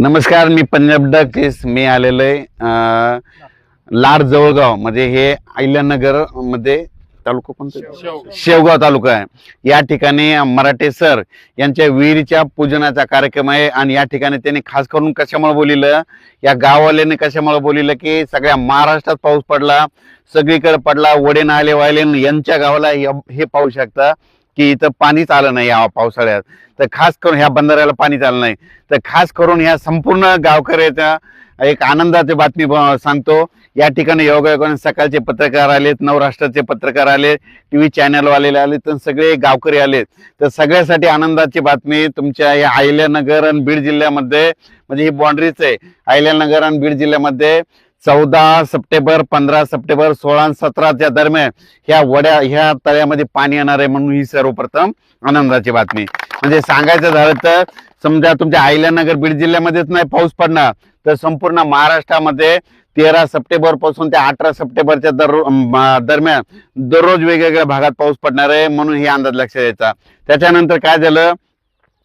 नमस्कार मी पंजाब डकेस मी आलेलो आहे लाड जवळगाव म्हणजे हे अहिल्यानगरमध्ये तालुका कोणता शेवगाव. तालुका आहे. या ठिकाणी मराठे सर यांच्या विहिरीच्या पूजनाचा कार्यक्रम आहे आणि या ठिकाणी त्यांनी खास करून कशामुळे बोलिलं? या गाववाल्याने कशामुळे बोलिलं की सगळ्या महाराष्ट्रात पाऊस पडला सगळीकडे पडला वडे नाले वायले यांच्या गावाला हे हे पाहू शकता. की इथं पाणीच आलं नाही या पावसाळ्यात. तर खास करून ह्या बंधाऱ्याला पाणीच आलं नाही. तर खास करून ह्या संपूर्ण गावकऱ्याच्या एक आनंदाची बातमी सांगतो. या ठिकाणी योगायोगाने सकाळचे पत्रकार आलेत नवराष्ट्राचे पत्रकार आले टी व्ही चॅनलवाले आले तर सगळे गावकरी आलेत. तर सगळ्यासाठी आनंदाची बातमी तुमच्या या अहिल्यानगर आणि बीड जिल्ह्यामध्ये म्हणजे ही बाँड्रीच आहे. अहिल्यानगर आणि बीड जिल्ह्यामध्ये चौदा सप्टेंबर पंधरा सप्टेंबर सोळा सतराच्या दरम्यान ह्या वड्या ह्या तळ्यामध्ये पाणी येणार आहे म्हणून ही सर्वप्रथम आनंदाची बातमी. म्हणजे सांगायचं झालं तर समजा तुमच्या अहिल्यानगर बीड जिल्ह्यामध्येच नाही पाऊस पडणार तर संपूर्ण महाराष्ट्रामध्ये तेरा सप्टेंबरपासून ते अठरा सप्टेंबरच्या दर दरम्यान दररोज वेगवेगळ्या भागात पाऊस पडणार आहे म्हणून हे अंदाज लक्षात द्यायचा त्याच्यानंतर काय झालं?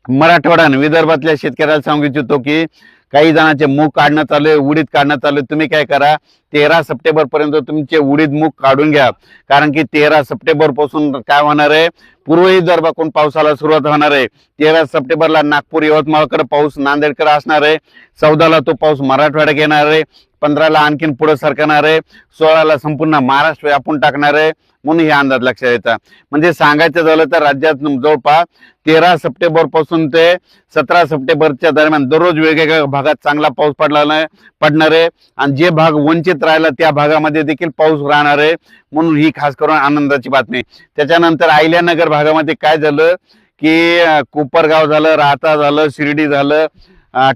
मराठवाड्यानं आणि विदर्भातल्या शेतकऱ्याला सांगू इच्छितो की काही जणांचे मूग काढणं चालू आहे उडीद काढणं चालू आहे. तुम्ही काय करा तेरा सप्टेंबर पर्यंत तुमचे उडीद मूग काढून घ्या. कारण की तेरा सप्टेंबरपासून काय होणार आहे पूर्व विदर्भाकडून पावसाला सुरुवात होणार आहे तेरा सप्टेंबरला नागपूर यवतमाळकडे पाऊस नांदेडकडे असणार आहे चौदाला तो पाऊस मराठवाड्यात येणार आहे पंधराला आणखीन पुढे सरकणार आहे सोळाला संपूर्ण महाराष्ट्र व्यापून टाकणार आहे म्हणून हे अंदाज लक्षात येतात म्हणजे सांगायचं झालं तर राज्यात जवळपास तेरा सप्टेंबरपासून ते सतरा सप्टेंबरच्या दरम्यान दररोज वेगवेगळ्या भागात चांगला पाऊस पडला नाही पडणार आहे. आणि जे भाग वंचित राहिला त्या भागामध्ये देखील पाऊस राहणार आहे. म्हणून ही खास करून आनंदाची बातमी. त्याच्यानंतर आयल्यानगर भागामध्ये काय झालं की कोपरगाव झालं राहता झालं शिर्डी झालं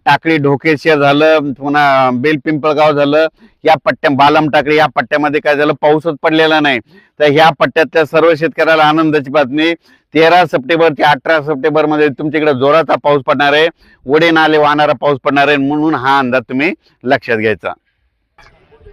टाकळी ढोकेशिया झालं पुन्हा बेलपिंपळगाव झालं या पट्ट्या बालम टाकळी या पट्ट्यामध्ये काय झालं पाऊसच पडलेला नाही. तर ह्या पट्ट्यातल्या सर्व शेतकऱ्याला आनंदाची बातमी. तेरा सप्टेंबर ते अठरा सप्टेंबरमध्ये तुमच्याकडे जोराचा पाऊस पडणार आहे. वडे नाले वाहणारा पाऊस पडणार आहे म्हणून हा अंदाज तुम्ही लक्षात घ्यायचा.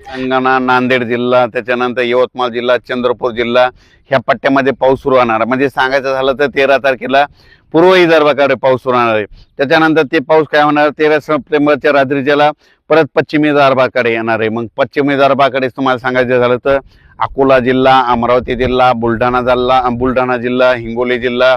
संगणा नांदेड जिल्हा त्याच्यानंतर यवतमाळ जिल्हा चंद्रपूर जिल्हा ह्या पट्ट्यामध्ये पाऊस सुरू होणार. म्हणजे सांगायचं झालं तर तेरा तारखेला पूर्व विदर्भाकडे पाऊस सुरू होणार आहे. त्याच्यानंतर ते पाऊस काय होणार? तेरा सप्टेंबरच्या रात्रीच्याला परत पश्चिमी विदर्भाकडे येणार आहे. मग पश्चिम विदर्भाकडे तुम्हाला सांगायचं झालं तर अकोला जिल्हा अमरावती जिल्हा बुलढाणा जिल्हा बुलढाणा जिल्हा हिंगोली जिल्हा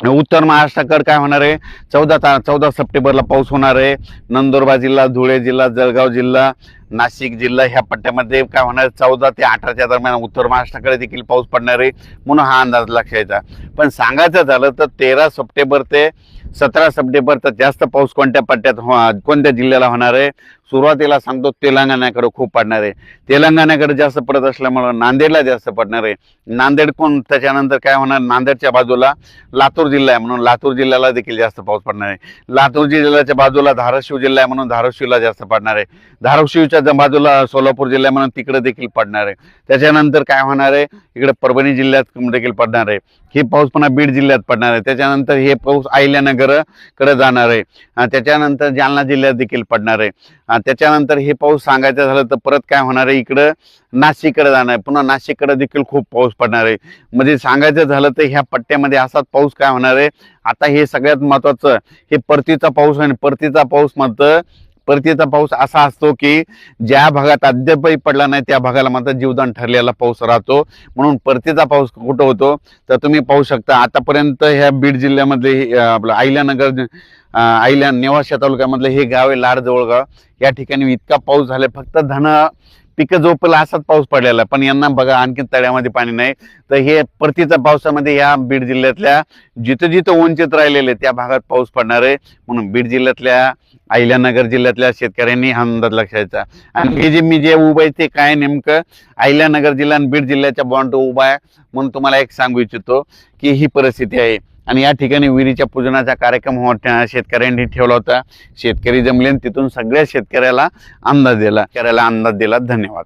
उत्तर महाराष्ट्राकडे काय होणार आहे? चौदा ता चौदा सप्टेंबरला पाऊस होणार आहे. नंदुरबार जिल्हा धुळे जिल्हा जळगाव जिल्हा नाशिक जिल्हा ह्या पट्ट्यामध्ये काय होणार चौदा ते अठराच्या दरम्यान उत्तर महाराष्ट्राकडे देखील पाऊस पडणार आहे म्हणून हा अंदाज लक्षात पण सांगायचं झालं तर तेरा सप्टेंबर ते सतरा सप्टेंबर तर जास्त पाऊस कोणत्या पट्ट्यात हो- कोणत्या जिल्ह्याला होणार आहे? सुरुवातीला सांगतो तेलंगणाकडे खूप पडणार आहे. तेलंगणाकडे जास्त पडत असल्यामुळं नांदेडला जास्त पडणार आहे. नांदेड कोण? त्याच्यानंतर काय होणार? नांदेडच्या बाजूला लातूर जिल्हा आहे म्हणून लातूर जिल्ह्याला देखील जास्त पाऊस पडणार आहे. लातूर जिल्ह्याच्या बाजूला धाराशिव जिल्हा आहे म्हणून धाराशिवला जास्त पडणार आहे. धाराशिवच्या ज- बाजूला सोलापूर जिल्हा म्हणून तिकडे देखील पडणार आहे. त्याच्यानंतर काय होणार आहे? इकडे परभणी जिल्ह्यात देखील पडणार आहे. हे पाऊस पुन्हा बीड जिल्ह्यात पडणार आहे. त्याच्यानंतर हे पाऊस अहिल्यानगरकडे जाणार आहे. त्याच्यानंतर जालना जिल्ह्यात देखील पडणार आहे. त्याच्यानंतर हे पाऊस सांगायचं झालं तर परत काय होणार आहे? इकडं नाशिककडे जाणार आहे. पुन्हा नाशिककडे देखील खूप पाऊस पडणार आहे. म्हणजे सांगायचं झालं तर ह्या पट्ट्यामध्ये असाच पाऊस काय होणार आहे? आता हे सगळ्यात महत्वाचं हे परतीचा पाऊस आहे आणि परतीचा पाऊस म्हणतं परतीचा पाऊस असा असतो की ज्या भागात अद्यापही पडला नाही त्या भागाला मात्र जीवदान ठरलेला पाऊस राहतो. म्हणून परतीचा पाऊस कुठं होतो? तर तुम्ही पाहू शकता आतापर्यंत ह्या बीड जिल्ह्यामधले हे, आपलं अहिल्यानगर अं, अहिल्या नेवाशा तालुक्यामधलं हे गाव आहे लाड जवळगाव या ठिकाणी इतका पाऊस झालाय फक्त धन पिकं जोपला असाच पाऊस पडलेला पण यांना बघा आणखी तळ्यामध्ये पाणी नाही. तर हे परतीच्या पावसामध्ये या बीड जिल्ह्यातल्या जिथं जिथं वंचित राहिलेले त्या भागात पाऊस पडणार आहे. म्हणून बीड जिल्ह्यातल्या अहिल्यानगर जिल्ह्यातल्या शेतकऱ्यांनी हा अंदाज लक्षायचा आणि हे जे मी जे उभं आहे ते काय नेमकं? अहिल्यानगर जिल्हा आणि बीड जिल्ह्याच्या बॉन्ड उभा आहे. म्हणून तुम्हाला एक सांगू इच्छितो की ही परिस्थिती आहे. आणि या ठिकाणी विहिरीच्या पूजनाचा कार्यक्रम मोठ्या शेतकऱ्यांनी ठेवला होता. शेतकरी जमले तिथून सगळ्या शेतकऱ्याला अंदाज दिला. शेतकऱ्याला अंदाज दिला. धन्यवाद.